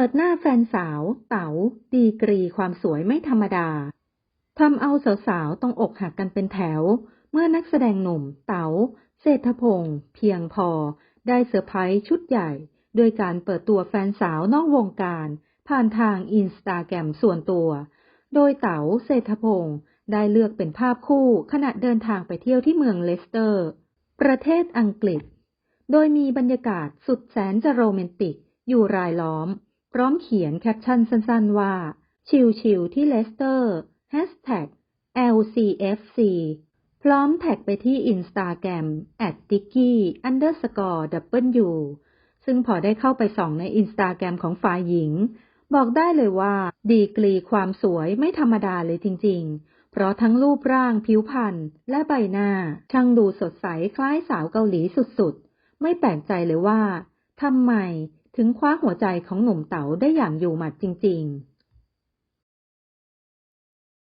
ปิดหน้าแฟนสาว เต๋าดีกรีความสวยไม่ธรรมดาทำเอาสาวๆต้องอกหักกันเป็นแถว เมื่อนักแสดงหนุ่มเต๋าเศรษฐพงศ์เพียงพอ ได้เซอร์ไพรส์ชุดใหญ่ โดยการเปิดตัวแฟนสาวนอกวงการ ผ่านทางอินสตาแกรมส่วนตัว โดยเต๋าเศรษฐพงศ์ได้เลือกเป็นภาพคู่ขณะเดินทางไปเที่ยวที่เมืองเลสเตอร์ ประเทศอังกฤษ โดยมีบรรยากาศสุดแสนจะโรแมนติกอยู่รายล้อม พร้อมเขียนแคปชั่นสั้นๆว่า ชิลๆที่เลสเตอร์ LCFC พร้อมแท็กไปที่อินสตาแกรม dicky underscore w ซึ่งพอได้เข้าไปส่องในอินสตาแกรมของฝ่ายหญิง บอกได้เลยว่า ดีกรีความสวยไม่ธรรมดาเลยจริง ๆ เพราะทั้งรูปร่างผิวพรรณและใบหน้า ช่างดูสดใสคล้ายสาวเกาหลีสุดๆ ไม่แปลกใจเลยว่าทำไม ถึงคว้าหัวใจของหนุ่มเต๋าได้อย่างอยู่หมัดจริง ๆ